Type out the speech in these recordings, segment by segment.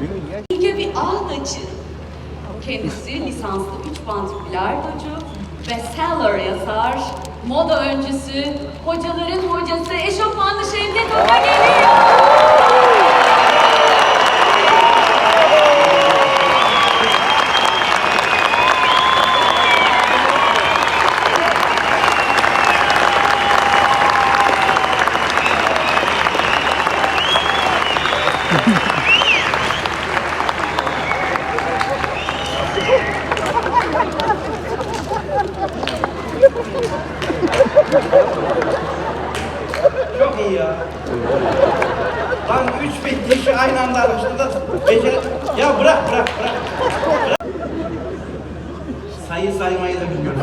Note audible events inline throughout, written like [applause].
Bilge bir ağdacı. Kendisi lisanslı üç bant bilardocu, bestseller yazar, moda öncüsü, hocaların hocası, eşofmanlı Şevket Hoca geliyor. Çok iyi ya. Lan üç bin kişi aynı anda araştırdı. Becer... Ya bırak bırak bırak. bırak. Sayı saymayı da bilmiyoruz.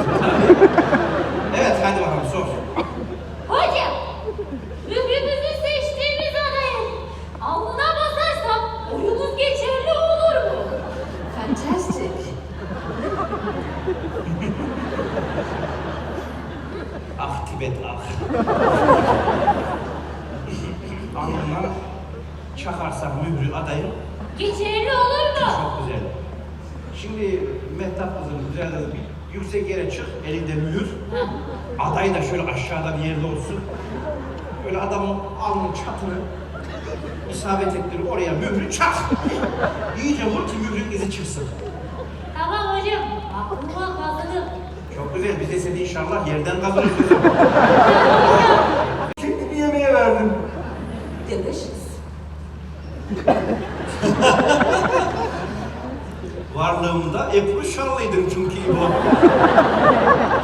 evet hadi bakalım sor. Hocam, mührümüzü seçtiğimiz adayın alnına basarsam oyunuz geçerli olur mu? Fantastic. Ah Tibet ah. Alnına çakarsak mührü adayım Geçerli olur mu? çok güzel. Şimdi Mehtap kızım güzel kızım yüksek yere çık elinde mühür. Aday da şöyle aşağıda bir yerde olsun. Böyle adamın alnının çatını isabet ettirip oraya mührü çak. İyice vur ki mührün izi çıksın. Tamam hocam, aklıma kazıdım. Çok güzel. Biz de seni inşallah yerden [laughs] kazanırız. Şimdi bir yemeğe verdim. Delicious. Varlığımda Ebru Şarlı'ydım çünkü bu.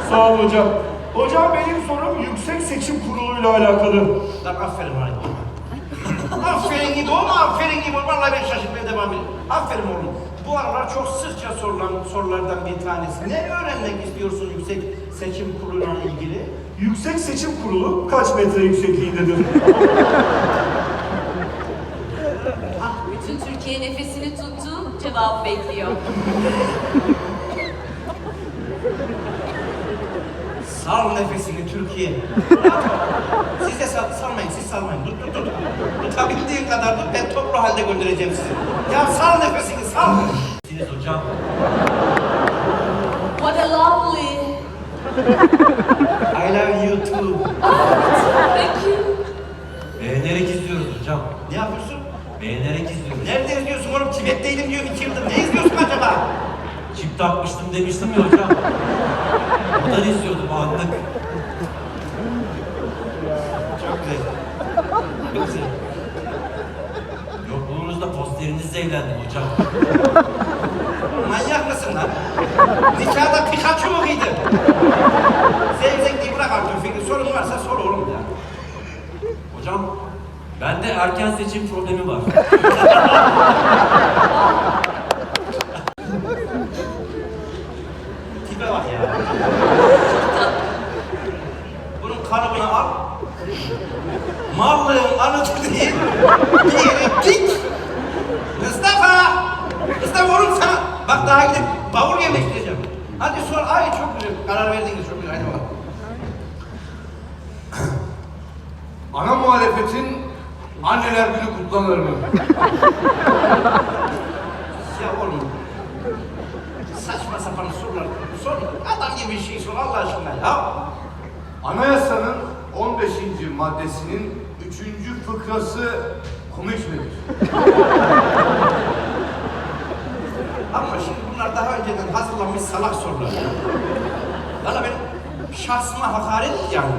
[laughs] Sağ ol hocam. Hocam benim sorum Yüksek Seçim Kurulu'yla alakalı. Lan aferin bana. [laughs] aferin gibi olma, aferin gibi olma. Vallahi ben şaşırtmaya devam ediyorum. Aferin oğlum. Bu aralar çok sıkça sorulan sorulardan bir tanesi. Ne öğrenmek istiyorsun yüksek seçim kuruluyla ilgili? Yüksek Seçim Kurulu kaç metre yüksekliğindedir? Ah, bütün Türkiye nefesini tuttu, cevap bekliyor. Sal nefesini Türkiye. siz de sal, salmayın, siz salmayın. Tut, tut, tut. Tutabildiğin kadar tut, ben toplu halde göndereceğim sizi. Ya sal nefesini, sal. Siz hocam. What a lovely. Acaba? Çip takmıştım demiştim ya hocam. Oradan izliyordum anlık. Çok güzel. Çok güzel. Yokluğunuzda posterinizle evlendim hocam. Bak daha gidip bavul yerleştireceğim. Hadi sor. Ay çok güzel. Karar verdiniz çok güzel. Hadi bakalım. Ana muhalefetin anneler günü kutlanır mı? [laughs] Ya oğlum. Saçma sapan sorular. Sor. Adam gibi bir şey sor Allah aşkına ya. Anayasanın 15. maddesinin 3. fıkrası komik midir? [laughs] Ama şimdi bunlar daha önceden hazırlanmış salak sorular. Valla ben şahsıma hakaret yani.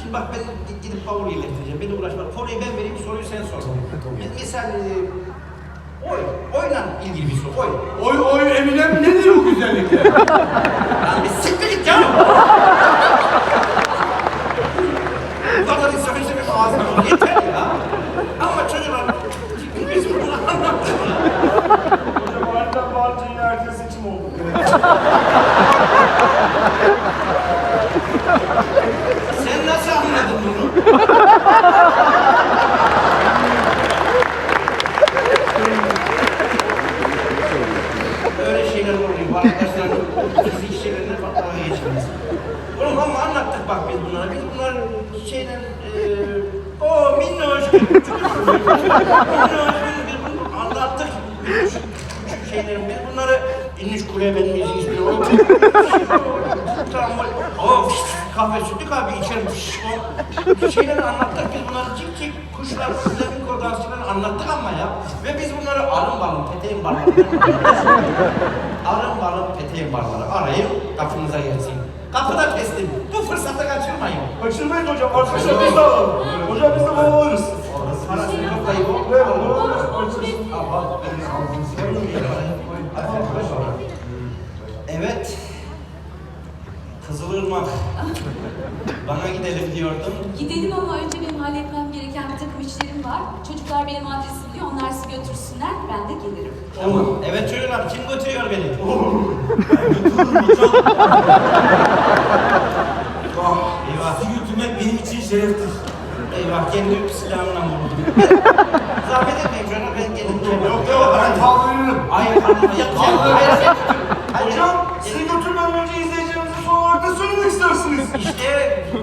Şimdi bak ben gidip bavul yerleştireceğim. Beni uğraşma. Konuyu ben vereyim, soruyu sen sor. Me- Misal e, oy, oyla ilgili bir soru. Oy. Oy oy Eminem nedir bu güzellikler? [laughs] Lan bir siktir git ya. Bu kadar insan işte bir ağzına vur. Yeter ya. Ama çocuklar biz bunu anlattık. Hocam harbiden bağırınca yine erken seçim oldu. Sen nasıl anladın bunu? Öyle şeyler oluyor. Arkadaşlar fizik şeylerine bak dalga geçmeniz. Oğlum ama anlattık bak biz bunlara. Biz bunlar şeyden eee o minnoş [laughs] minnoş minnoş anlattık. İnmiş kuleye benim ismini o. Tramvay. Of kahve sütlü kahve içerim. O şeyleri anlattık biz bunları cik cik kuşlar, flamingo dansçılarını anlattık ama ya. Ve biz bunları arın balın, peteğin balları. [laughs] arın balın, peteğin balları arayıp kapınıza gelsin. Kapıda teslim. Bu fırsatı kaçırmayın. Kaçırmayın hocam. Arkadaşlar biz de alalım. Hocam biz de baba alırız. Parasını yok dayı bu. Ver, Al, al, al, al, Kızılırmak. Bana gidelim diyordum. Gidelim ama önce benim halletmem gereken bir takım işlerim var. Çocuklar benim adresimi biliyor, onlar sizi götürsünler, ben de gelirim. Tamam. Evet çocuklar kim götürüyor beni? [laughs] Götürürüm hocam. Eyvah. Sizi götürmek benim için şereftir. Eyvah kendi silahımla vurdum. [laughs] Zahmet etmeyin çocuklar ben gelin. Yok yok ben kaldırırım. Hayır hanım ya. Kaldır.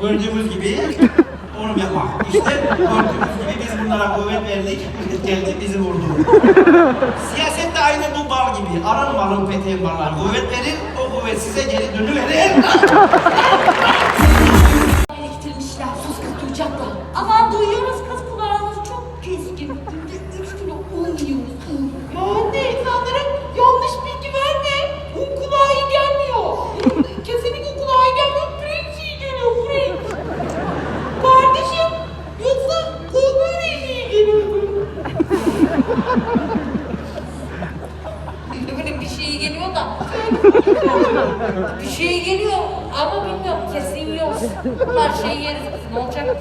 Gördüğümüz gibi onu yapmak. İşte gördüğümüz gibi biz bunlara kuvvet verdik. Geldi bizi vurdu. Siyaset de aynı bu bal gibi. Aran balın peteğin ballar. Kuvvet verir, o kuvvet size geri dönüverir. Elektirmişler, sus kız duyacaklar. Aman duyuyoruz kız bir şey geliyor ama bilmiyorum kesin yok. Her şeyi yeriz ne olacak?